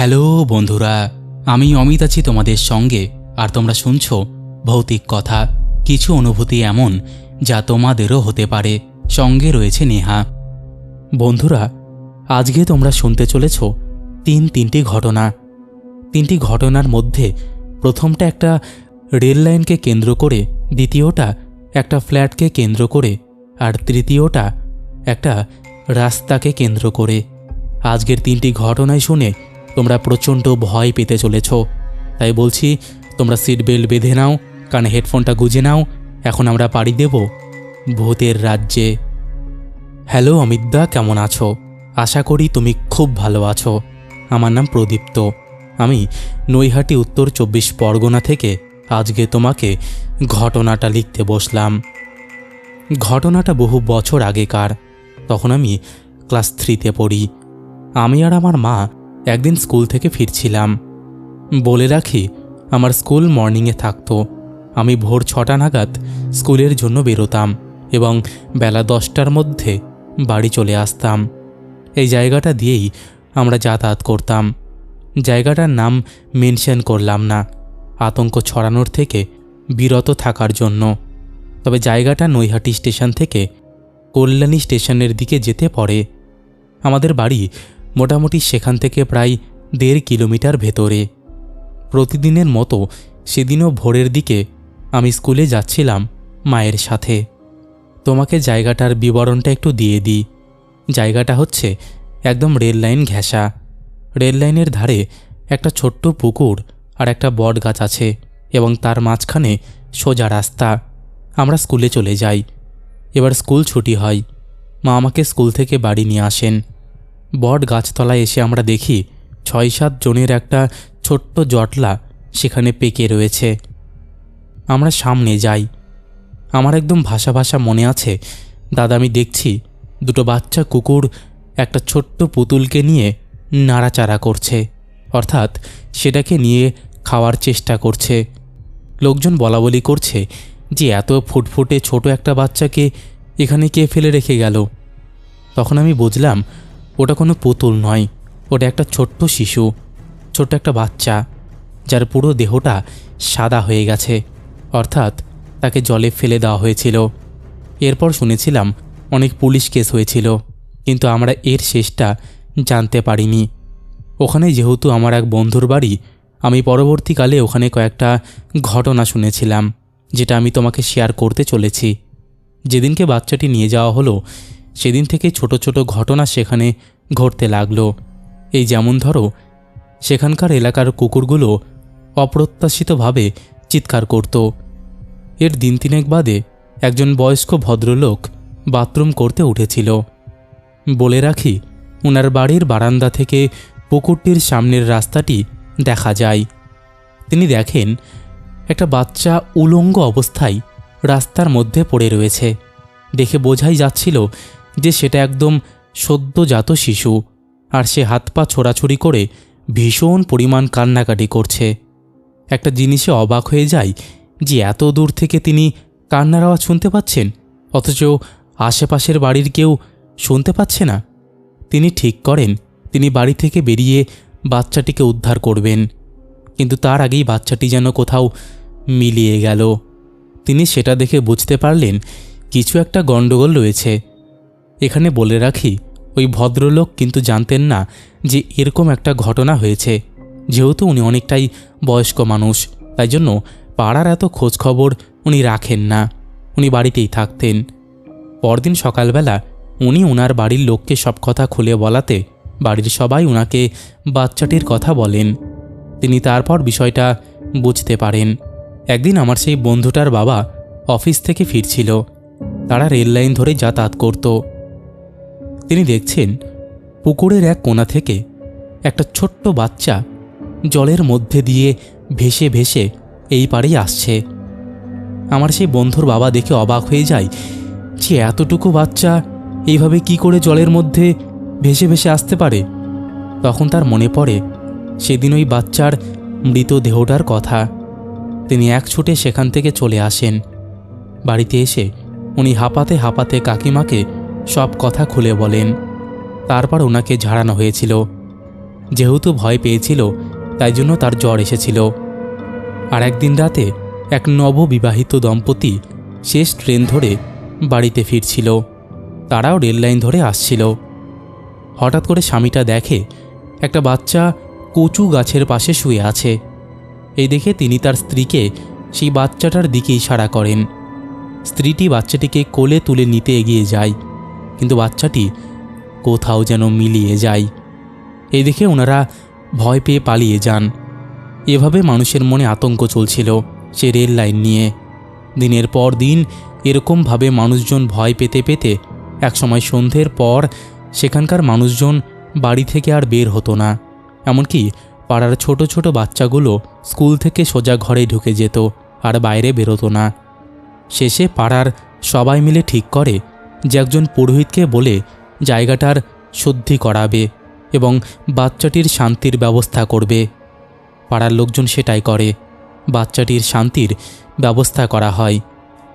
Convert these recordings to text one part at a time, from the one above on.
Hello বন্ধুরা, আমি অমিত আছি তোমাদের সঙ্গে। আর তোমরা শুনছো ভৌতিক কথা, কিছু অনুভূতি এমন যা তোমাদেরও হতে পারে। সঙ্গে রয়েছে নেহা। বন্ধুরা, আজকে তোমরা শুনতে চলেছ তিন তিনটি ঘটনা। তিনটি ঘটনার মধ্যে প্রথমটা একটা রেল লাইনকে কেন্দ্র করে, দ্বিতীয়টা একটা ফ্ল্যাটকে কেন্দ্র করে, আর তৃতীয়টা একটা রাস্তাকে কেন্দ্র করে। আজকের তিনটি ঘটনায় শুনে তোমরা প্রচণ্ড ভয় পেতে চলেছ। তাই বলছি, তোমরা সিট বেল্ট বেঁধে নাও, কানে হেডফোনটা গুজে নাও, এখন আমরা পাড়ি দেব ভূতের রাজ্যে। হ্যালো, অমিতদা, কেমন আছো? আশা করি তুমি খুব ভালো আছো। আমার নাম প্রদীপ্ত। আমি নৈহাটি, উত্তর চব্বিশ পরগনা থেকে আজকে তোমাকে ঘটনাটা লিখতে বসলাম। ঘটনাটা বহু বছর আগেকার। তখন আমি ক্লাস থ্রিতে পড়ি। আমি আর আমার মা একদিন স্কুল থেকে ফিরছিলাম। বলে রাখি, আমার স্কুল মর্নিংয়ে থাকতো। আমি ভোর ছটা নাগাদ স্কুলের জন্য বেরোতাম এবং বেলা দশটার মধ্যে বাড়ি চলে আসতাম। এই জায়গাটা দিয়েই আমরা যাতায়াত করতাম। জায়গাটার নাম মেনশন করলাম না, আতঙ্ক ছড়ানোর থেকে বিরত থাকার জন্য। তবে জায়গাটা নৈহাটি স্টেশন থেকে কল্যাণী স্টেশনের দিকে যেতে পড়ে। আমাদের বাড়ি মোটামুটি সেখান থেকে প্রায় দেড় কিলোমিটার ভেতরে। প্রতিদিনের মতো সেদিনও ভোরের দিকে আমি স্কুলে যাচ্ছিলাম মায়ের সাথে। তোমাকে জায়গাটার বিবরণটা একটু দিয়ে দিই। জায়গাটা হচ্ছে একদম রেল লাইন ঘেঁষা। রেল লাইনের ধারে একটা ছোট্ট পুকুর আর একটা বট গাছ আছে এবং তার মাঝখানে সোজা রাস্তা। আমরা স্কুলে চলে যাই। এবার স্কুল ছুটি হয়। মা আমাকে স্কুল থেকে বাড়ি নিয়ে আসেন। বট গাছতলায় এসে আমরা দেখি ছয় সাত জনের একটা ছোট্ট জটলা সেখানে পেকে রয়েছে। আমরা সামনে যাই। আমার একদম ভাষা ভাষা মনে আছে। দাদা, আমি দেখছি দুটো বাচ্চা কুকুর একটা ছোট্ট পুতুলকে নিয়ে নাড়াচাড়া করছে। অর্থাৎ সেটাকে নিয়ে খাওয়ার চেষ্টা করছে। লোকজন বলাবলি করছে যে এত ফুটফুটে ছোট একটা বাচ্চাকে এখানে কে ফেলে রেখে গেল? তখন আমি বুঝলাম ওটা কোনো পুতুল নয়, ওটা একটা ছোট্ট শিশু, ছোট্ট একটা বাচ্চা, যার পুরো দেহটা সাদা হয়ে গেছে। অর্থাৎ তাকে জলে ফেলে দেওয়া হয়েছিল। এরপর শুনেছিলাম অনেক পুলিশ কেস হয়েছিল, কিন্তু আমরা এর শেষটা জানতে পারিনি। ওখানে যেহেতু আমার এক বন্ধুর বাড়ি, আমি পরবর্তীকালে ওখানে কয়েকটা ঘটনা শুনেছিলাম, যেটা আমি তোমাকে শেয়ার করতে চলেছি। যেদিনকে বাচ্চাটি নিয়ে যাওয়া হলো সেদিন থেকে ছোট ছোট ঘটনা সেখানে ঘটতে লাগল। এই যেমন ধরো, সেখানকার এলাকার কুকুরগুলো অপ্রত্যাশিতভাবে চিৎকার করত। এর দিন তিনেক বাদে একজন বয়স্ক ভদ্রলোক বাথরুম করতে উঠেছিল। বলে রাখি ওনার বাড়ির বারান্দা থেকে পুকুরটির সামনের রাস্তাটি দেখা যায়। তিনি দেখেন, একটা বাচ্চা উলঙ্গ অবস্থায় রাস্তার মধ্যে পড়ে রয়েছে। দেখে বোঝাই যাচ্ছিল যে সেটা একদম সদ্যজাত শিশু, আর সে হাত পা ছোড়াছুড়ি করে ভীষণ পরিমাণ কান্নাকাটি করছে। একটা জিনিসে অবাক হয়ে যায় যে এত দূর থেকে তিনি কান্নার আওয়াজ শুনতে পাচ্ছেন, অথচ আশেপাশের বাড়ির কেউ শুনতে পাচ্ছে না। তিনি ঠিক করেন, তিনি বাড়ি থেকে বেরিয়ে বাচ্চাটিকে উদ্ধার করবেন, কিন্তু তার আগেই বাচ্চাটি যেন কোথাও মিলিয়ে গেল। তিনি সেটা দেখে বুঝতে পারলেন, কিছু একটা গণ্ডগোল রয়েছে। এখানে বলে রাখি, ওই ভদ্রলোক কিন্তু জানতেন না যে এরকম একটা ঘটনা হয়েছে। যেহেতু উনি অনেকটাই বয়স্ক মানুষ, তাই জন্য পাড়ার এত খোঁজখবর উনি রাখেন না। উনি বাড়িতেই থাকতেন। পরদিন সকালবেলা উনি ওনার বাড়ির লোককে সব কথা খুলে বলাতে বাড়ির সবাই ওনাকে বাচ্চাটির কথা বলেন। তিনি তারপর বিষয়টা বুঝতে পারেন। একদিন আমার সেই বন্ধুটার বাবা অফিস থেকে ফিরছিল। তারা রেল লাইন ধরে যাতায়াত করত। তিনি দেখছেন পুকুরের এক কোণা থেকে একটা ছোট্ট বাচ্চা জলের মধ্যে দিয়ে ভেসে ভেসে এই পারেই আসছে। আমার সেই বন্ধুর বাবা দেখে অবাক হয়ে যায় যে এতটুকু বাচ্চা এইভাবে কি করে জলের মধ্যে ভেসে ভেসে আসতে পারে। তখন তার মনে পড়ে সেদিন ওই বাচ্চার মৃতদেহটার কথা। তিনি এক ছুটে সেখান থেকে চলে আসেন। বাড়িতে এসে উনি হাঁপাতে হাঁপাতে কাকিমাকে সব কথা খুলে বলেন। তারপর ওনাকে ঝাড়ানো হয়েছিল। যেহেতু ভয় পেয়েছিল, তাই জন্য তার জ্বর এসেছিল। আর একদিন রাতে এক নববিবাহিত দম্পতি শেষ ট্রেন ধরে বাড়িতে ফিরছিল। তারাও রেল লাইন ধরে আসছিল। হঠাৎ করে স্বামীটা দেখে একটা বাচ্চা কচু গাছের পাশে শুয়ে আছে। এই দেখে তিনি তার স্ত্রীকে সেই বাচ্চাটার দিকে ইশারা করেন। স্ত্রীটি বাচ্চাটিকে কোলে তুলে নিতে এগিয়ে যায়। কিন্তু বাচ্চাটি কোথাও যেন মিলিয়ে যায়। এই দেখে ওনারা ভয় পেয়ে পালিয়ে যান। এভাবে মানুষের মনে আতঙ্ক চলছিল সে রেল লাইন নিয়ে। দিনের পর দিন এরকমভাবে মানুষজন ভয় পেতে পেতে একসময় সন্ধ্যের পর সেখানকার মানুষজন বাড়ি থেকে আর বের হতো না। এমনকি পাড়ার ছোট ছোট বাচ্চাগুলো স্কুল থেকে সোজা ঘরে ঢুকে যেত আর বাইরে বেরোতো না। শেষে পাড়ার সবাই মিলে ঠিক করে যে একজন পুরোহিতকে বলে জায়গাটার শুদ্ধি করাবে এবং বাচ্চাটির শান্তির ব্যবস্থা করবে। পাড়ার লোকজন সেটাই করে। বাচ্চাটির শান্তির ব্যবস্থা করা হয়।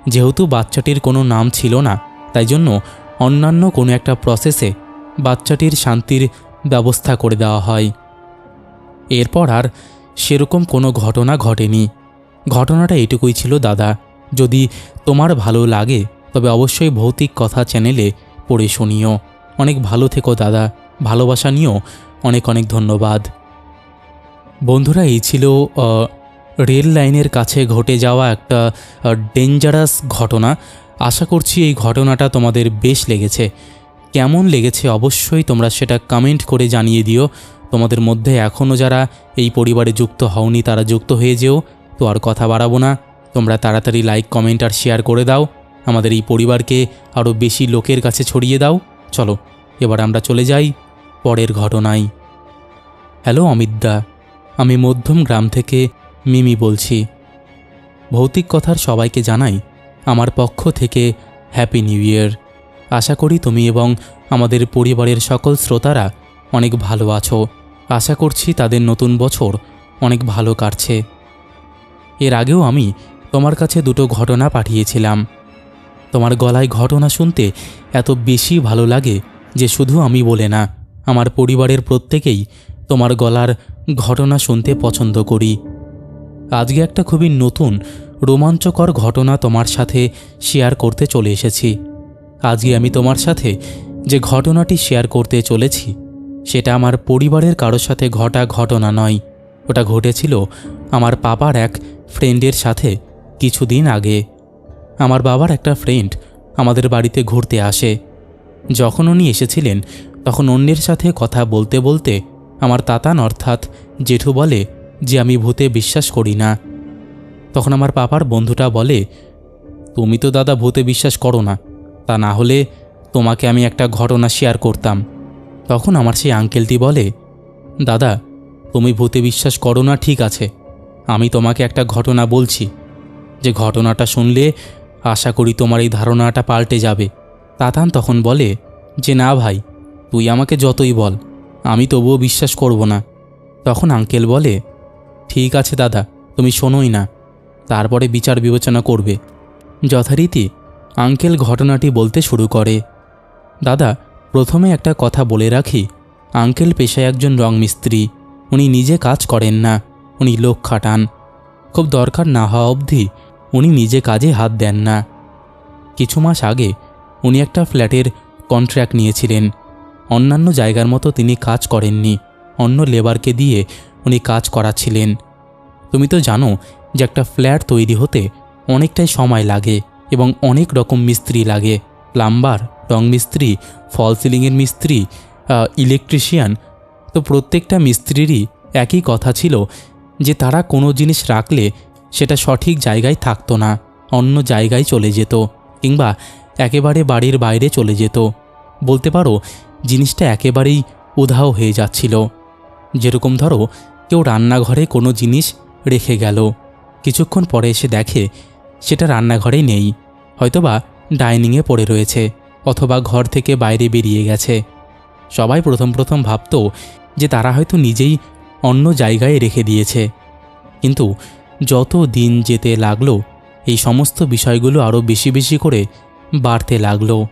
যেহেতু বাচ্চাটির কোনো নাম ছিল না, তাই জন্য অন্যান্য কোনো একটা প্রসেসে বাচ্চাটির শান্তির ব্যবস্থা করে দেওয়া হয়। এরপর আর সেরকম কোনো ঘটনা ঘটেনি। ঘটনাটা এটুকুই ছিল, দাদা, যদি তোমার ভালো লাগে তবে অবশ্যই ভৌতিক কথা চ্যানেলে পড়ে শুনিও। অনেক ভালো থেকো দাদা, ভালোবাসা নিয়েও অনেক অনেক ধন্যবাদ। বন্ধুরা, এই ছিল রেল লাইনের কাছে ঘটে যাওয়া একটা ডেঞ্জারাস ঘটনা। আশা করছি এই ঘটনাটা তোমাদের বেশ লেগেছে। কেমন লেগেছে অবশ্যই তোমরা সেটা কমেন্ট করে জানিয়ে দিও। তোমাদের মধ্যে এখনও যারা এই পরিবারে যুক্ত হওনি, তারা যুক্ত হয়ে যেও। তো আর কথা বাড়াবো না। তোমরা তাড়াতাড়ি লাইক কমেন্ট আর শেয়ার করে দাও। আমাদের এই পরিবারকে আরও বেশি লোকের কাছে ছড়িয়ে দাও। চলো, এবার আমরা চলে যাই পরের ঘটনায়। হ্যালো, অমিতদা। আমি মধ্যম গ্রাম থেকে মিমি বলছি। ভৌতিক কথার সবাইকে জানাই, আমার পক্ষ থেকে হ্যাপি নিউ ইয়ার। আশা করি তুমি এবং আমাদের পরিবারের সকল শ্রোতারা অনেক ভালো আছো। আশা করছি তাদের নতুন বছর অনেক ভালো কাটছে। এর আগেও আমি তোমার কাছে দুটো ঘটনা পাঠিয়েছিলাম। তোমার গলায় ঘটনা শুনতে এত বেশি ভালো লাগে যে শুধু আমি বলে না, আমার পরিবারের প্রত্যেকেই তোমার গলার ঘটনা শুনতে পছন্দ করি। আজকে একটা খুবই নতুন, রোমাঞ্চকর ঘটনা তোমার সাথে শেয়ার করতে চলে এসেছি। আজকে আমি তোমার সাথে যে ঘটনাটি শেয়ার করতে চলেছি, সেটা আমার পরিবারের কারোর সাথে ঘটা ঘটনা নয়। ওটা ঘটেছিল আমার পাপার এক ফ্রেন্ডের সাথে কিছুদিন আগে। আমার বাবার একটা ফ্রেন্ড আমাদের বাড়িতে ঘুরতে আসে। যখন উনি এসেছিলেন, তখন অন্যের সাথে কথা বলতে বলতে আমার তাতান অর্থাৎ জেঠু বলে যে আমি ভূতে বিশ্বাস করি না। তখন আমার পাপার বন্ধুটা বলে, তুমি তো দাদা ভূতে বিশ্বাস করো না, তা না হলে তোমাকে আমি একটা ঘটনা শেয়ার করতাম। তখন আমার সেই আঙ্কেলটি বলে, দাদা, তুমি ভূতে বিশ্বাস করো না, ঠিক আছে। আমি তোমাকে একটা ঘটনা বলছি। যে ঘটনাটা শুনলে আশা করি তোমার এই ধারণাটা পাল্টে যাবে। তাতান তখন বলে, যে না ভাই, তুই আমাকে যতই বল, আমি তবুও বিশ্বাস করব না। তখন আঙ্কেল বলে, ঠিক আছে দাদা, তুমি শোনোই না। তারপরে বিচার বিবেচনা করবে। যথারীতি আঙ্কেল ঘটনাটি বলতে শুরু করে। দাদা, প্রথমে একটা কথা বলে রাখি। আঙ্কেল পেশায় একজন রং মিস্ত্রি। উনি নিজে কাজ করেন না। উনি লোক খাটান। খুব দরকার না হওয়া অবধি উনি নিজে কাজে হাত দেন না। কিছু মাস আগে উনি একটা ফ্ল্যাটের কন্ট্রাক্ট নিয়েছিলেন। অন্যান্য জায়গার মতো তিনি কাজ করেননি। অন্য লেবারকে দিয়ে উনি কাজ করাচ্ছিলেন। তুমি তো জানো যে একটা ফ্ল্যাট তৈরি হতে অনেকটাই সময় লাগে এবং অনেক রকম মিস্ত্রি লাগে। প্লাম্বার, রং মিস্ত্রি, ফল সিলিংয়ের মিস্ত্রি ইলেকট্রিশিয়ান তো প্রত্যেকটা মিস্ত্রিরই একই কথা ছিল যে তারা কোনো জিনিস রাখলে সেটা সঠিক জায়গায় থাকতো না, অন্য জায়গায় চলে যেত, কিংবা একেবারে বাড়ির বাইরে চলে যেত। বলতে পারো, জিনিসটা একেবারেই উধাও হয়ে যাচ্ছিল। যেরকম ধরো, কেউ রান্নাঘরে কোনো জিনিস রেখে গেল। কিছুক্ষণ পরে এসে দেখে, সেটা রান্নাঘরে নেই। হয়তোবা ডাইনিংয়ে পড়ে রয়েছে, অথবা ঘর থেকে বাইরে বেরিয়ে গেছে। সবাই প্রথম প্রথম ভাবতো যে তারা হয়তো নিজেই অন্য জায়গায় রেখে দিয়েছে। কিন্তু যত দিন যেতে লাগল, এই সমস্ত বিষয়গুলো আরও বেশি বেশি করে বাড়তে লাগল।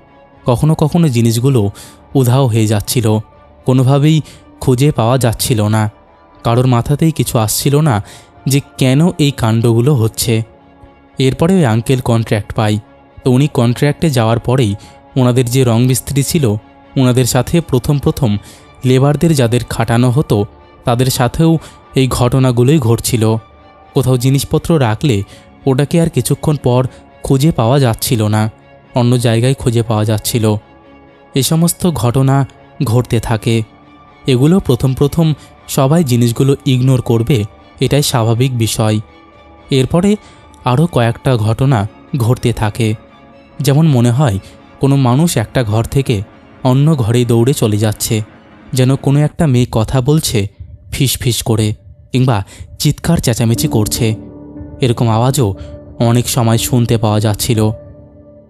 কখনো কখনো জিনিসগুলো উধাও হয়ে যাচ্ছিল, কোনোভাবেই খুঁজে পাওয়া যাচ্ছিল না। কারোর মাথাতেই কিছু আসছিল না যে কেন এই কাণ্ডগুলো হচ্ছে। এরপরে ওই আঙ্কেল কন্ট্র্যাক্ট পাই। তো উনি কন্ট্র্যাক্টে যাওয়ার পরেই ওনাদের যে রং মিস্ত্রি ছিল, ওনাদের সাথে প্রথম প্রথম লেবারদের যাদের খাটানো হতো, তাদের সাথেও এই ঘটনাগুলোই ঘটছিল। কোথাও জিনিসপত্র রাখলে ওটাকে আর কিছুক্ষণ পর খুঁজে পাওয়া যাচ্ছিল না, অন্য জায়গায় খুঁজে পাওয়া যাচ্ছিল। এ সমস্ত ঘটনা ঘটতে থাকে। এগুলো প্রথম প্রথম সবাই জিনিসগুলো ইগনোর করবে, এটাই স্বাভাবিক বিষয়। এরপরে আরও কয়েকটা ঘটনা ঘটতে থাকে। যেমন মনে হয়, কোনো মানুষ একটা ঘর থেকে অন্য ঘরে দৌড়ে চলে যাচ্ছে, যেন কোনো একটা মেয়ে কথা বলছে ফিস ফিস করে। কিংবা চিৎকার চেঁচামেচি করছে। এরকম আওয়াজও অনেক সময় শুনতে পাওয়া যাচ্ছিল।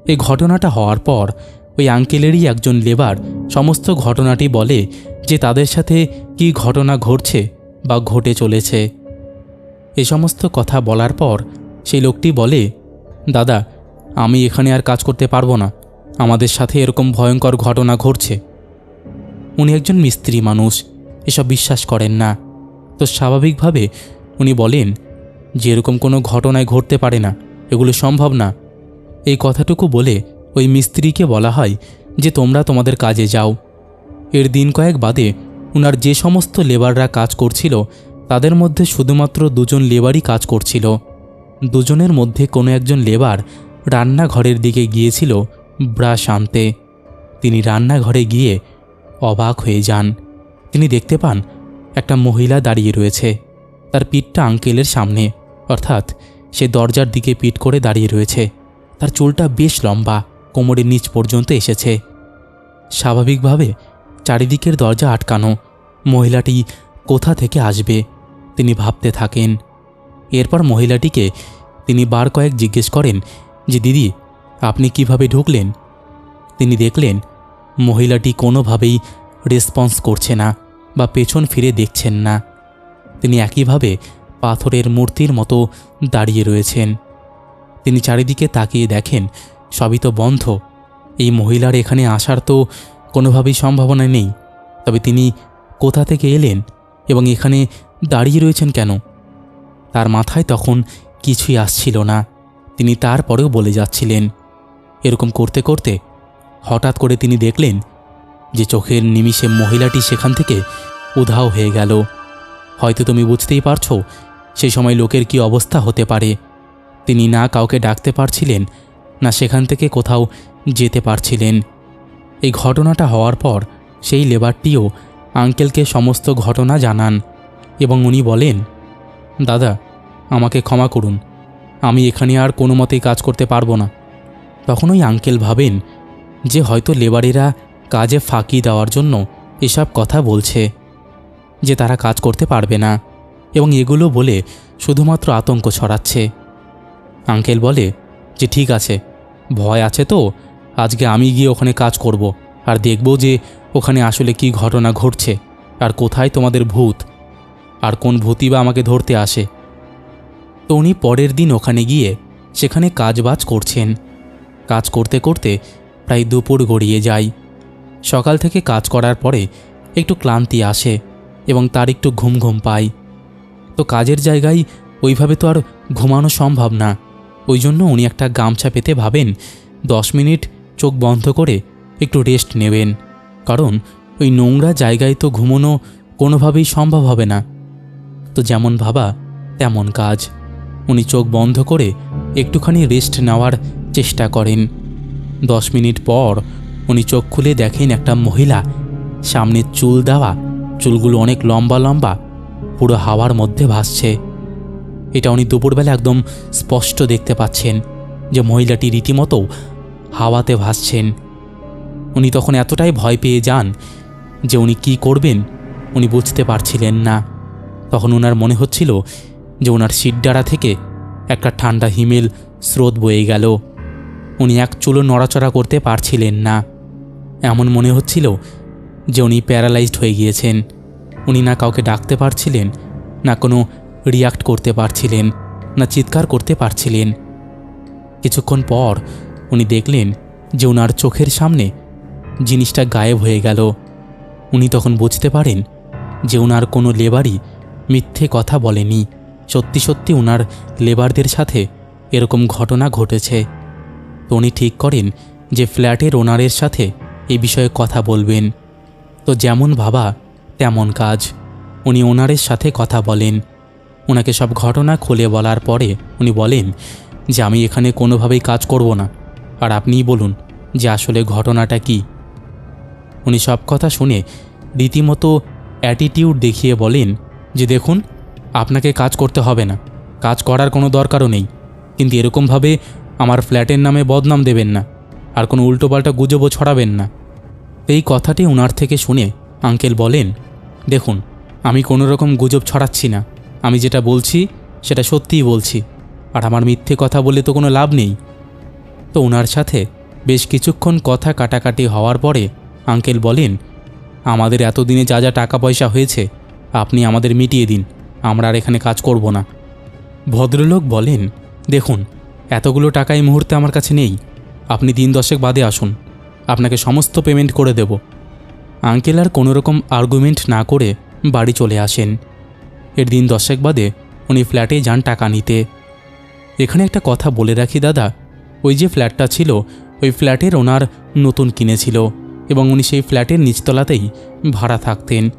এই ঘটনাটা হওয়ার পর ওই আঙ্কেলেরই একজন লেবার সমস্ত ঘটনাটি বলে যে তাদের সাথে কী ঘটনা ঘটছে বা ঘটে চলেছে। এ সমস্ত কথা বলার পর সেই লোকটি বলে, দাদা, আমি এখানে আর কাজ করতে পারব না। আমাদের সাথে এরকম ভয়ঙ্কর ঘটনা ঘটছে। উনি একজন মিস্ত্রি মানুষ, এসব বিশ্বাস করেন না। তো স্বাভাবিকভাবে উনি বলেন, যে এরকম কোনো ঘটনায় ঘটতে পারে না, এগুলো সম্ভব না। এই কথাটুকু বলে ওই মিস্ত্রিকে বলা হয় যে, তোমরা তোমাদের কাজে যাও। এর দিন কয়েক বাদে উনার যে সমস্ত লেবাররা কাজ করছিল, তাদের মধ্যে শুধুমাত্র দুজন লেবারই কাজ করছিল। দুজনের মধ্যে কোনো একজন লেবার রান্নাঘরের দিকে গিয়েছিল ব্রাশ আনতে। তিনি রান্নাঘরে গিয়ে অবাক হয়ে যান। তিনি দেখতে পান একটা মহিলা দাঁড়িয়ে রয়েছে। তার পিঠটা আঙ্কেলের সামনে, অর্থাৎ সে দরজার দিকে পিঠ করে দাঁড়িয়ে রয়েছে। তার চুলটা বেশ লম্বা, কোমরের নিচ পর্যন্ত এসেছে। স্বাভাবিকভাবে চারিদিকের দরজা আটকানো, মহিলাটি কোথা থেকে আসবে, তিনি ভাবতে থাকেন। এরপর মহিলাটিকে তিনি বার কয়েক জিজ্ঞেস করেন যে, দিদি, আপনি কীভাবে ঢুকলেন? তিনি দেখলেন, মহিলাটি কোনোভাবেই রেসপন্স করছে না। বা পেছন ফিরে দেখছেন না। তিনি একইভাবে পাথরের মূর্তির মতো দাঁড়িয়ে রয়েছেন। তিনি চারিদিকে তাকিয়ে দেখেন, সবই তো বন্ধ। এই মহিলার এখানে আসার তো কোনোভাবেই সম্ভাবনা নেই। তবে তিনি কোথা থেকে এলেন এবং এখানে দাঁড়িয়ে রয়েছেন কেন? তার মাথায় তখন কিছুই আসছিল না। তিনি তারপরেও বলে যাচ্ছিলেন, এরকম করতে করতে হঠাৎ করে তিনি দেখলেন যে চোখের নিমিষে মহিলাটি সেখান থেকে উধাও হয়ে গেল। হয়তো তুমি বুঝতেই পারছ সেই সময় লোকের কি অবস্থা হতে পারে। তিনি না কাউকে ডাকতে পারছিলেন, না সেখান থেকে কোথাও যেতে পারছিলেন। এই ঘটনাটা হওয়ার পর সেই লেবারটিও আঙ্কেলকে সমস্ত ঘটনা জানান এবং উনি বলেন, দাদা, আমাকে ক্ষমা করুন, আমি এখানে আর কোনো মতেই কাজ করতে পারব না। তখন ওই আঙ্কেল ভাবেন যে হয়তো লেবারেরা কাজে ফাঁকি দেওয়ার জন্য এসব কথা বলছে যে তারা কাজ করতে পারবে না এবং এগুলো বলে শুধুমাত্র আতঙ্ক ছড়াচ্ছে। আঙ্কেল বলে যে, ঠিক আছে, ভয় আছে তো, আজকে আমি গিয়ে ওখানে কাজ করব আর দেখব যে ওখানে আসলে কি ঘটনা ঘটছে আর কোথায় তোমাদের ভূত আর কোন ভূতই বা আমাকে ধরতে আসে। তো উনি পরের দিন ওখানে গিয়ে সেখানে কাজবাজ করছেন। কাজ করতে করতে প্রায় দুপুর গড়িয়ে যায়। সকাল থেকে কাজ করার পরে একটু ক্লান্তি আসে এবং তার একটু ঘুম ঘুম পায়। তো কাজের জায়গায় ওইভাবে তো আর ঘুমানো সম্ভব না। ওই জন্য উনি একটা গামছা পেতে ভাবেন, দশ মিনিট চোখ বন্ধ করে একটু রেস্ট নেবেন। কারণ ওই নোংরা জায়গায় তো ঘুমোনো কোনোভাবেই সম্ভব হবে না। তো যেমন ভাবা, তেমন কাজ। উনি চোখ বন্ধ করে একটুখানি রেস্ট নেওয়ার চেষ্টা করেন। দশ মিনিট পর উনি চোখ খুলে দেখেন একটা মহিলা। সামনে চুল দেওয়া, চুলগুলো অনেক লম্বা লম্বা, পুরো হাওয়ার মধ্যে ভাসছে। এটা উনি দুপুরবেলা একদম স্পষ্ট দেখতে পাচ্ছেন যে মহিলাটি রীতিমতো হাওয়াতে ভাসছেন। উনি তখন এতটাই ভয় পেয়ে যান যে উনি কি করবেন, উনি বুঝতে পারছিলেন না। তখন ওনার মনে হচ্ছিল যে ওনার শিরডাড়া থেকে একটা ঠান্ডা হিমেল স্রোত বয়ে গেল। উনি এক চুলো নড়াচড়া করতে পারছিলেন না। এমন মনে হচ্ছিল যে উনি প্যারালাইজড হয়ে গিয়েছেন। উনি না কাউকে ডাকতে পারছিলেন, না কোনো রিয়াক্ট করতে পারছিলেন, না চিৎকার করতে পারছিলেন। কিছুক্ষণ পর উনি দেখলেন যে ওনার চোখের সামনে জিনিসটা গায়েব হয়ে গেল। উনি তখন বুঝতে পারেন যে ওনার কোনো লেবারই মিথ্যে কথা বলেনি। সত্যি সত্যি ওনার লেবারদের সাথে এরকম ঘটনা ঘটেছে। তো উনি ঠিক করেন যে ফ্ল্যাটের ওনারের সাথে এই বিষয়ে কথা বলবেন। তো যেমন ভাবা তেমন কাজ। উনি ওনারের সাথে কথা বলেন। ওনাকে সব ঘটনা খুলে বলার পরে উনি বলেন যে, আমি এখানে কোনোভাবেই কাজ করব না। আর আপনিই বলুন যে, আসলে ঘটনাটা কি? উনি সব কথা শুনে রীতিমতো অ্যাটিটিউড দেখিয়ে বলেন যে, দেখুন, আপনাকে কাজ করতে হবে না। কাজ করার কোনো দরকারও নেই। কিন্তু এরকমভাবে আমার ফ্ল্যাটের নামে বদনাম দেবেন না। আর কোনো উল্টোপাল্টা গুজবও ছড়াবেন না। এই কথাটি ওনার থেকে শুনে আঙ্কেল বলেন, দেখুন, আমি কোনো রকম গুজব ছড়াচ্ছি না। আমি যেটা বলছি, সেটা সত্যিই বলছি। আর আমার মিথ্যে কথা বলে তো কোনো লাভ নেই। তো ওনার সাথে বেশ কিছুক্ষণ কথা কাটাকাটি হওয়ার পরে আঙ্কেল বলেন, আমাদের এতদিনে যা যা টাকা পয়সা হয়েছে, আপনি আমাদের মিটিয়ে দিন। আমরা আর এখানে কাজ করব না। ভদ্রলোক বলেন, দেখুন, এতগুলো টাকা এই মুহূর্তে আমার কাছে নেই। আপনি দিন দশেক বাদে আসুন। আপনাকে সমস্ত পেমেন্ট করে দেব। আঙ্কেল আর কোনো রকম আর্গুমেন্ট না করে বাড়ি চলে আসেন। এর দিন দশেক বাদে উনি ফ্ল্যাটে যান টাকা নিতে। এখানে একটা কথা বলে রাখি, দাদা। ওই যে ফ্ল্যাটটা ছিল, ওই ফ্ল্যাটের ওনার নতুন কিনেছিল এবং উনি সেই ফ্ল্যাটের নিচতলাতেই ভাড়া থাকতেন।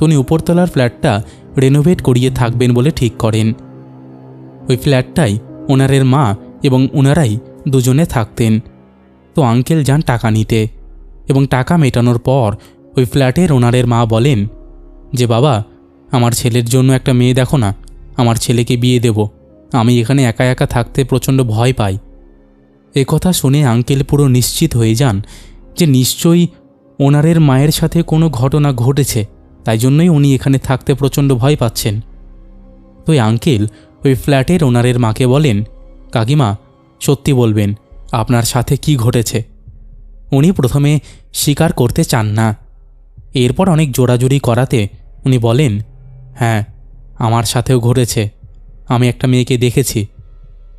উনি উপরতলার ফ্ল্যাটটা রেনোভেট করিয়ে থাকবেন বলে ঠিক করেন। ওই ফ্ল্যাটটাই ওনারের মা এবং ওনারাই দুজনে থাকতেন। তো আঙ্কেল যান টাকা নিতে এবং টাকা মেটানোর পর ওই ফ্ল্যাটের ওনারের মা বলেন, যে বাবা, আমার ছেলের জন্য একটা মেয়ে দেখো না, আমার ছেলেকে বিয়ে দেব। আমি এখানে একা একা থাকতে প্রচণ্ড ভয় পাই। কথা শুনে আঙ্কেল পুরো নিশ্চিত হয়ে যান যে নিশ্চয়ই ওনারের মায়ের সাথে কোনো ঘটনা ঘটেছে, তাই জন্যই উনি এখানে থাকতে প্রচণ্ড ভয় পাচ্ছেন। তো আঙ্কেল ওই ফ্ল্যাটের ওনারের মাকে বলেন, কাকিমা সত্যি বলবেন, আপনার সাথে কি ঘটেছে? উনি প্রথমে স্বীকার করতে চান না। এরপর অনেক জোড়াজুড়ি করাতে উনি বলেন হ্যাঁ আমার সাথেও ঘটেছে। আমি একটা মেয়েকে দেখেছি।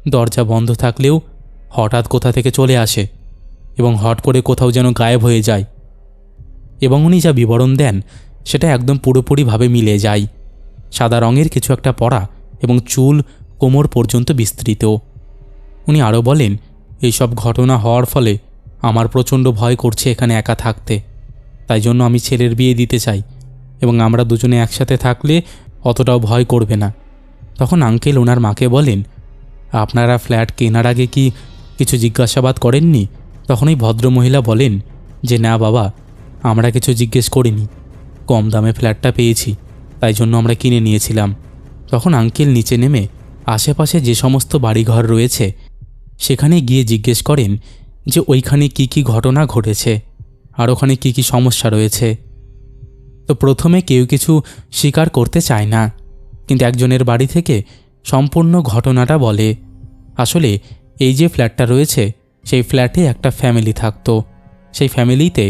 দরজা বন্ধ থাকলেও হঠাৎ কোথা থেকে চলে আসে এবং হট করে কোথাও যেন গায়েব হয়ে যায়। এবং উনি যা বিবরণ দেন, সেটা একদম পুরোপুরিভাবে মিলে যায়। সাদা রঙের কিছু একটা পরা এবং চুল কোমর পর্যন্ত বিস্তৃত। উনি আরও বলেন, এইসব ঘটনা হওয়ার ফলে আমার প্রচণ্ড ভয় করছে এখানে একা থাকতে। তাই জন্য আমি ছেলের বিয়ে দিতে চাই এবং আমরা দুজনে একসাথে থাকলে অতটাও ভয় করবে না। তখন আঙ্কেল ওনার মাকে বলেন, আপনারা ফ্ল্যাট কেনার আগে কি কিছু জিজ্ঞাসাবাদ করেননি? তখন ওই ভদ্রমহিলা বলেন, যে না বাবা, আমরা কিছু জিজ্ঞেস করিনি। কম দামে ফ্ল্যাটটা পেয়েছি, তাই জন্য আমরা কিনে নিয়েছিলাম। তখন আঙ্কেল নিচে নেমে আশেপাশে যে সমস্ত বাড়িঘর রয়েছে সেখানে গিয়ে জিজ্ঞেস করেন যে ওইখানে কি কি ঘটনা ঘটেছে আর ওখানে কি কি সমস্যা রয়েছে। তো প্রথমে কেউ কিছু স্বীকার করতে চায় না, কিন্তু একজনের বাড়ি থেকে সম্পূর্ণ ঘটনাটা বলে। আসলে এই যে ফ্ল্যাটটা রয়েছে, সেই ফ্ল্যাটে একটা ফ্যামিলি থাকতো। সেই ফ্যামিলিতে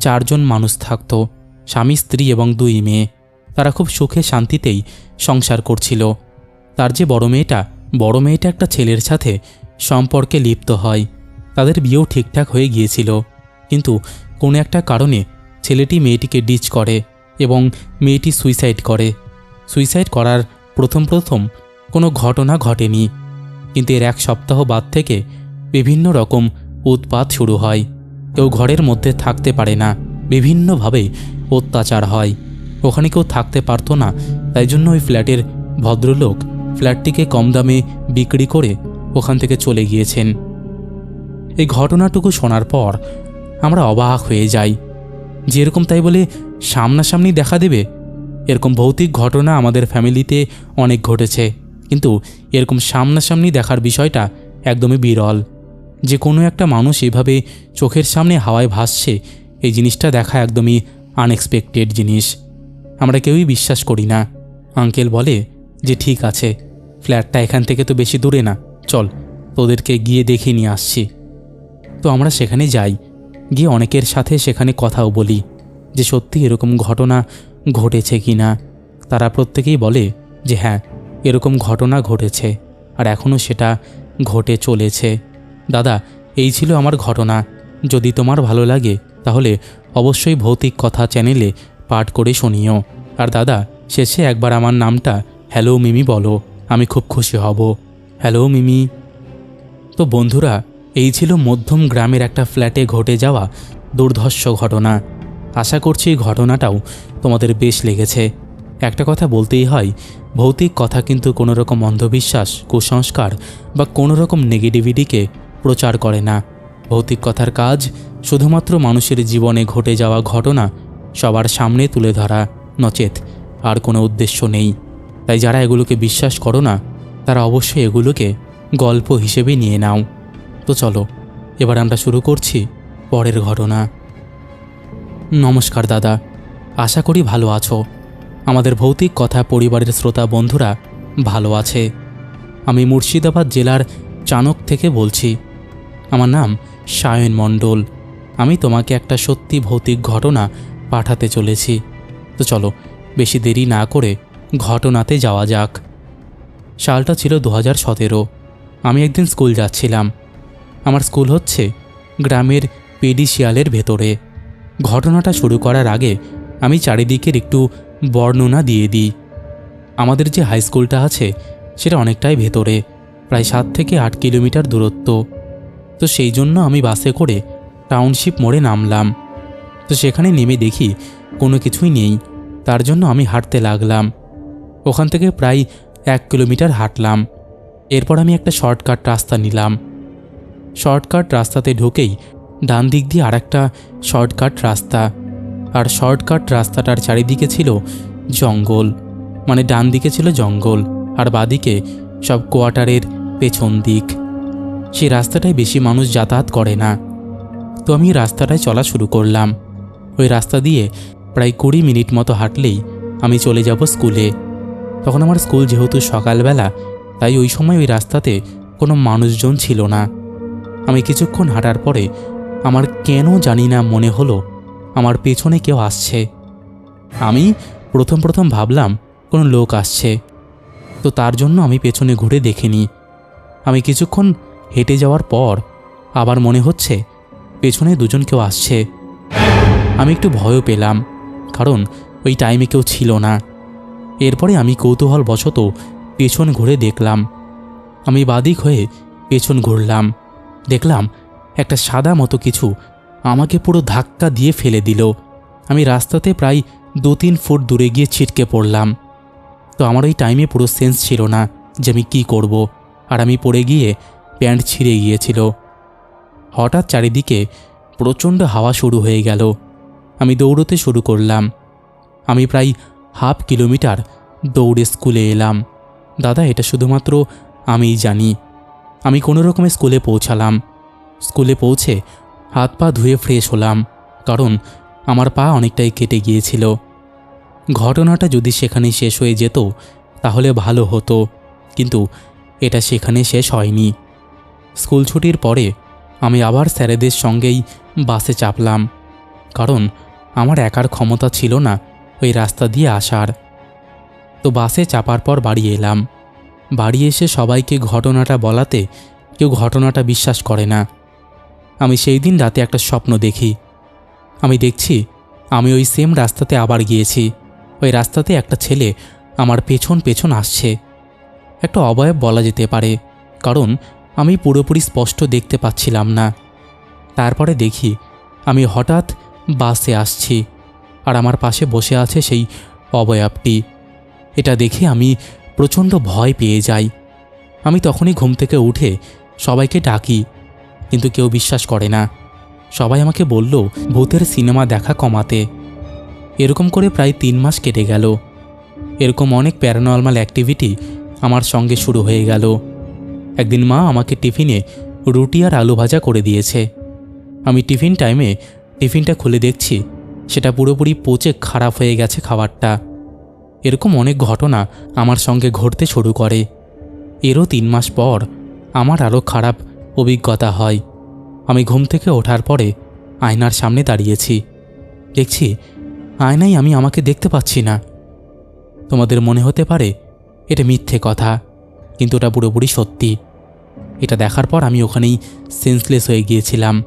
চারজন মানুষ থাকতো, স্বামী, স্ত্রী এবং দুই মেয়ে। তারা খুব সুখে শান্তিতেই সংসার করছিল। তার যে বড় মেয়েটা বড় মেয়েটা একটা ছেলের সাথে সম্পর্কে লিপ্ত হয়। তাদের বিয়েও ঠিকঠাক হয়ে গিয়েছিল। কিন্তু কোনো একটা কারণে ছেলেটি মেয়েটিকে ডিচ করে এবং মেয়েটি সুইসাইড করে। সুইসাইড করার প্রথম প্রথম কোনো ঘটনা ঘটেনি। কিন্তু এর এক সপ্তাহ বাদ থেকে বিভিন্ন রকম উৎপাত শুরু হয়। কেউ ঘরের মধ্যে থাকতে পারে না, বিভিন্নভাবে অত্যাচার হয়। ওখানে কেউ থাকতে পারতো না, তাই জন্য ওই ফ্ল্যাটের ভদ্রলোক ফ্ল্যাটটিকে কম দামে বিক্রি করে ওখান থেকে চলে গিয়েছেন। এই ঘটনাটুকু শোনার পর আমরা অবাক হয়ে যাই। যেরকম তাই বলে সামনাসামনি দেখা দেবে, এরকম ভৌতিক ঘটনা আমাদের ফ্যামিলিতে অনেক ঘটেছে, কিন্তু এরকম সামনাসামনি দেখার বিষয়টা একদমই বিরল। যে কোনো একটা মানুষ এভাবে চোখের সামনে হাওয়ায় ভাসছে, এই জিনিসটা দেখা একদমই আনএক্সপেক্টেড জিনিস। আমরা কেউই বিশ্বাস করি না। আঙ্কেল বলে যে, ঠিক আছে, ফ্ল্যাটটা এখান থেকে তো বেশি দূরে না। চল, তোদেরকে গিয়ে দেখে নিয়ে আসছি। তো আমরা সেখানে যাই, গিয়ে অনেকের সাথে সেখানে কথাও বলি যে সত্যি এরকম ঘটনা ঘটেছে কি না। তারা প্রত্যেকেই বলে যে হ্যাঁ এরকম ঘটনা ঘটেছে আর এখনও সেটা ঘটে চলেছে। দাদা, এই ছিল আমার ঘটনা। যদি তোমার ভালো লাগে, তাহলে অবশ্যই ভৌতিক কথা চ্যানেলে পাঠ করে শুনিও। আর দাদা, শেষে একবার আমার নামটা, হ্যালো মিমি বলো, আমি খুব খুশি হব। হ্যালো, মিমি। তো বন্ধুরা, এই ছিল মধ্যম গ্রামের একটা ফ্ল্যাটে ঘটে যাওয়া দুর্ধর্ষ ঘটনা। আশা করছি এই ঘটনাটাও তোমাদের বেশ লেগেছে। একটা কথা বলতেই হয়, ভৌতিক কথা কিন্তু কোনো রকম অন্ধবিশ্বাস, কুসংস্কার বা কোনো রকম নেগেটিভিটিকে প্রচার করে না। ভৌতিক কথার কাজ শুধুমাত্র মানুষের জীবনে ঘটে যাওয়া ঘটনা সবার সামনে তুলে ধরা নচেত, আর কোনো উদ্দেশ্য নেই। তাই যারা এগুলোকে বিশ্বাস করো না তারা অবশ্যই এগুলোকে গল্প হিসেবে নিয়ে নাও। তো চলো, এবার আমরা শুরু করছি পরের ঘটনা। নমস্কার দাদা, আশা করি ভালো আছো। আমাদের ভৌতিক কথা পরিবারের শ্রোতা বন্ধুরা ভালো আছে। আমি মুর্শিদাবাদ জেলার চানক থেকে বলছি। আমার নাম সায়ন মণ্ডল। আমি তোমাকে একটা সত্যি ভৌতিক ঘটনা পাঠাতে চলেছি। তো চলো, বেশি দেরি না করে ঘটনাতে যাওয়া যাক। সালটা ছিল দু হাজার সতেরো। আমি একদিন স্কুল যাচ্ছিলাম। আমার স্কুল হচ্ছে গ্রামের পেডিশিয়ালের ভেতরে। ঘটনাটা শুরু করার আগে আমি চারিদিকের একটু বর্ণনা দিয়ে দিই। আমাদের যে হাই স্কুলটা আছে, সেটা অনেকটাই ভেতরে, প্রায় সাত থেকে আট কিলোমিটার দূরত্ব। তো সেই জন্য আমি বাসে করে টাউনশিপ মোড়ে নামলাম। তো সেখানে নেমে দেখি কোনো কিছুই নেই। তার জন্য আমি হাঁটতে লাগলাম। ওখান থেকে প্রায় এক কিলোমিটার হাঁটলাম। এরপর আমি একটা শর্টকাট রাস্তা নিলাম। শর্টকাট রাস্তাতে ঢুকেই ডান দিক দিয়ে আরেকটা শর্টকাট রাস্তা। আর শর্টকাট রাস্তাটার চারিদিকে ছিল জঙ্গল। মানে ডান দিকে ছিল জঙ্গল, আর বাদিকে সব কোয়ার্টারের পেছন দিক। সেই রাস্তাটায় বেশি মানুষ যাতায়াত করে না। তো আমি রাস্তাটায় চলা শুরু করলাম। ওই রাস্তা দিয়ে প্রায় কুড়ি মিনিট মতো হাঁটলেই আমি চলে যাব স্কুলে। তখন আমার স্কুল যেহেতু সকালবেলা, তাই ওই সময় ওই রাস্তাতে কোনো মানুষজন ছিল না। আমি কিছুক্ষণ হাঁটার পরে আমার কেন জানি না মনে হলো আমার পেছনে কেউ আসছে। আমি প্রথম প্রথম ভাবলাম কোনো লোক আসছে। তো তার জন্য আমি পেছনে ঘুরে দেখিনি। আমি কিছুক্ষণ হেঁটে যাওয়ার পর আবার মনে হচ্ছে পেছনে দুজন কেউ আসছে। আমি একটু ভয়ও পেলাম, কারণ ওই টাইমে কেউ ছিল না। এরপরে আমি কৌতূহল বশত পেছন ঘুরে দেখলাম। আমি বাদিক হয়ে পেছন ঘুরলাম। দেখলাম একটা সাদা মতো কিছু আমাকে পুরো ধাক্কা দিয়ে ফেলে দিল। আমি রাস্তাতে প্রায় দু তিন ফুট দূরে গিয়ে ছিটকে পড়লাম। তো আমার ওই টাইমে পুরো সেন্স ছিল না যে আমি কী করব, আর আমি পড়ে গিয়ে প্যান্ট ছিঁড়ে গিয়েছিল। হঠাৎ চারিদিকে প্রচণ্ড হাওয়া শুরু হয়ে গেল। আমি দৌড়তে শুরু করলাম। আমি প্রায় হাফ কিলোমিটার দৌড়ে স্কুলে এলাম। দাদা, এটা শুধুমাত্র আমিই জানি। আমি কোনো রকমে স্কুলে পৌঁছালাম। স্কুলে পৌঁছে হাত পা ধুয়ে ফ্রেশ হলাম, কারণ আমার পা অনেকটাই কেটে গিয়েছিল। ঘটনাটা যদি সেখানে শেষ হয়ে যেত, তাহলে ভালো হতো, কিন্তু এটা সেখানে শেষ হয়নি। স্কুল ছুটির পরে আমি আবার স্যারেদের সঙ্গেই বাসে চাপলাম, কারণ আমার একার ক্ষমতা ছিল না ওই রাস্তা দিয়ে আসার। তো বাসে চাপার পর বাড়ি এলাম। বাড়ি এসে সবাইকে ঘটনাটা বলাতে কেউ ঘটনাটা বিশ্বাস করে না। আমি সেই দিন রাতে একটা স্বপ্ন দেখি। আমি দেখছি, আমি ওই সেম রাস্তাতে আবার গিয়েছি। ওই রাস্তাতে একটা ছেলে আমার পেছন পেছন আসছে। একটা অবয়ব বলা যেতে পারে, কারণ আমি পুরোপুরি স্পষ্ট দেখতে পাচ্ছিলাম না। তারপরে দেখি, আমি হঠাৎ বাসে আসছি। আর আমার পাশে বসে আছে সেই অবয়বটি। এটা দেখে আমি প্রচণ্ড ভয় পেয়ে যাই। আমি তখনই ঘুম থেকে উঠে সবাইকে ডাকি, কিন্তু কেউ বিশ্বাস করে না। সবাই আমাকে বলল, ভূতের সিনেমা দেখা কমাতে। এরকম করে প্রায় তিন মাস কেটে গেল। এরকম অনেক প্যারানর্মাল অ্যাক্টিভিটি আমার সঙ্গে শুরু হয়ে গেল। একদিন মা আমাকে টিফিনে রুটি আর আলু ভাজা করে দিয়েছে। আমি টিফিন টাইমে টিফিনটা খুলে দেখছি। সেটা পুরোপুরি পচে খারাপ হয়ে গেছে খাবারটা। এরকম অনেক ঘটনা আমার সঙ্গে ঘটতে শুরু করে। এরও তিন মাস পর আমার আরও খারাপ অভিজ্ঞতা হয়। আমি ঘুম থেকে ওঠার পরে আয়নার সামনে দাঁড়িয়েছি। দেখছি, আয়নায় আমি আমাকে দেখতে পাচ্ছি না। তোমাদের মনে হতে পারে এটা মিথ্যে কথা, কিন্তু ওটা পুরোপুরি সত্যি। এটা দেখার পর আমি ওখানেই সেন্সলেস হয়ে গিয়েছিলাম।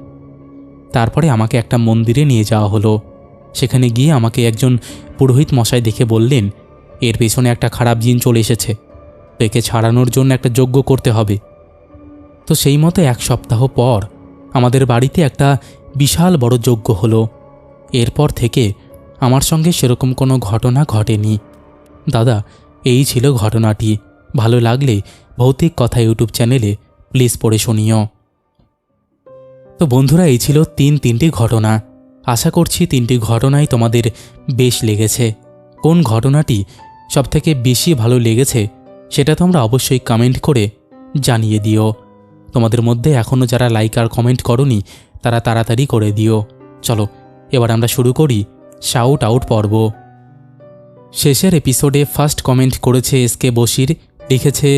তারপরে আমাকে একটা মন্দিরে নিয়ে যাওয়া হলো। সেখানে গিয়ে আমাকে একজন পুরোহিত মশাই দেখে বললেন, এর পেছনে একটা খারাপ জিন চলে এসেছে। তো একে ছাড়ানোর জন্য একটা যজ্ঞ করতে হবে। তো সেই মতো এক সপ্তাহ পর আমাদের বাড়িতে একটা বিশাল বড় যজ্ঞ হলো। এরপর থেকে আমার সঙ্গে সেরকম কোনো ঘটনা ঘটেনি। দাদা, এই ছিল ঘটনাটি। ভালো লাগলে ভৌতিক কথা ইউটিউব চ্যানেলে প্লিজ পড়ে শুনিও। তো বন্ধুরা, এই ছিল তিন তিনটি ঘটনা। আশা করছি তিনটি ঘটনাই তোমাদের বেশ লেগেছে। কোন ঘটনাটি সবথেকে বেশি ভালো লেগেছে সেটা তোমরা অবশ্যই কমেন্ট করে জানিয়ে দিও। তোমাদের মধ্যে এখনও যারা লাইক আর কমেন্ট করনি, তারা তাড়াতাড়ি করে দিও। চলো, এবার আমরা শুরু করি শাউট আউট পর্ব। শেষের এপিসোডে ফার্স্ট কমেন্ট করেছে এসকে বশির, লিখেছে,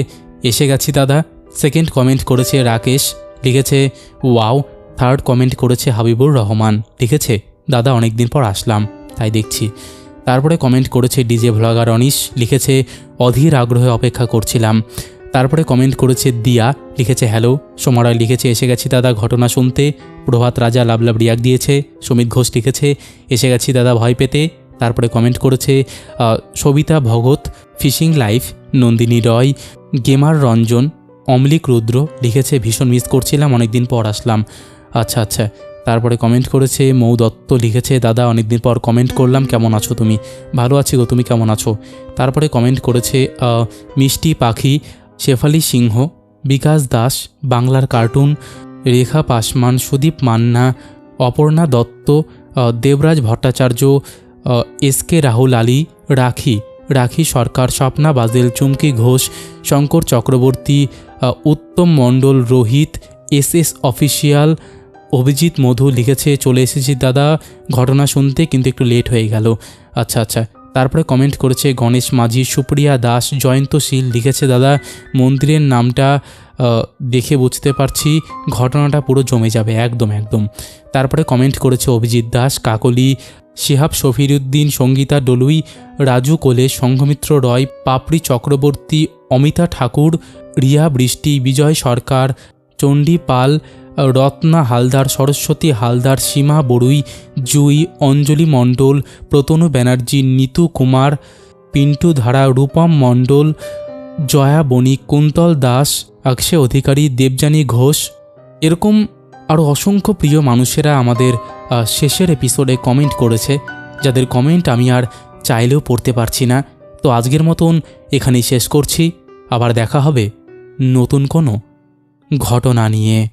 এসে গেছি দাদা। সেকেন্ড কমেন্ট করেছে রাকেশ, লিখেছে, ওয়াও থার্ড কমেন্ট করেছে হাবিবুর রহমান লিখেছে দাদা অনেক দিন পর আসলাম, তাই দেখছি। তারপরে কমেন্ট করেছে ডিজে ভ্লগার অনিশ, লিখেছে, অধীর আগ্রহে অপেক্ষা করছিলাম। তারপরে কমেন্ট করেছে দিয়া, লিখেছে হ্যালো সোমরায় লিখেছে, এসে গেছি দাদা, ঘটনা শুনতে। প্রভাত রাজা লাভ লাভ রিয়াক দিয়েছে, সুমিত ঘোষ লিখেছে, এসে গেছি দাদা, ভয় পেতে। তারপরে কমেন্ট করেছে Sabita Bhagat fishing life Nandini Roy gamer Ranjan, Amlik Rudra লিখেছে, ভীষণ মিস করছিলাম, অনেকদিন পর আসলাম। আচ্ছা আচ্ছা। তারপরে কমেন্ট করেছে, মৌ দত্ত লিখেছে, দাদা, অনেকদিন পর কমেন্ট করলাম, কেমন আছো তুমি? ভালো আছি গো, তুমি কেমন আছো? তারপরে কমেন্ট করেছে মিষ্টি পাখি, শেফালি সিংহ, বিকাশ দাস, বাংলার cartoon Rekha Pasman Sudip Manna, Aparna Dutta Debraj Bhattacharya S K Rahul Ali, Rakhi Rakhi Sarkar, Swapna Bajel, Chumki Ghosh, Shankar Chakraborty Uttam Mondal, Rohit, S S official Abhijit Madhu লিখেছে, চলে এসেছি দাদা, ঘটনা শুনতে কিন্তু একটু লেট হয়ে গেল। আচ্ছা আচ্ছা। তারপরে কমেন্ট করেছে গণেশ মাঝি, সুপ্রিয়া দাস, জয়ন্ত শীল লিখেছে, দাদা, মন্দিরের নামটা দেখে বুঝতে পারছি, ঘটনাটা পুরো জমে যাবে, একদম একদম। তারপরে কমেন্ট করেছে অভিজিৎ দাস, কাকলি, শিহাব শফিরুদ্দিন, সঙ্গীতা ডলুই, রাজু কোলে, সংঘমিত্র রয়, পাপড়ি চক্রবর্তী, অমিতা ঠাকুর, রিয়া বৃষ্টি, বিজয় সরকার, চণ্ডী পাল রত্না হালদার সরস্বতী, হালদার সীমা বড়ুই, জুই অঞ্জলি মণ্ডল, প্রতনু ব্যানার্জি নিতু কুমার, পিন্টু ধারা রূপম মণ্ডল, জয়া বণিক, কুন্তল দাস অক্ষয় অধিকারী দেবযানী ঘোষ। এরকম আরও অসংখ্য প্রিয় মানুষেরা আমাদের শেষের এপিসোডে কমেন্ট করেছে, যাদের কমেন্ট আমি আর চাইলেও পড়তে পারছি না। তো আজকের মতন এখানেই শেষ করছি। আবার দেখা হবে নতুন কোনো ঘটনা নিয়ে।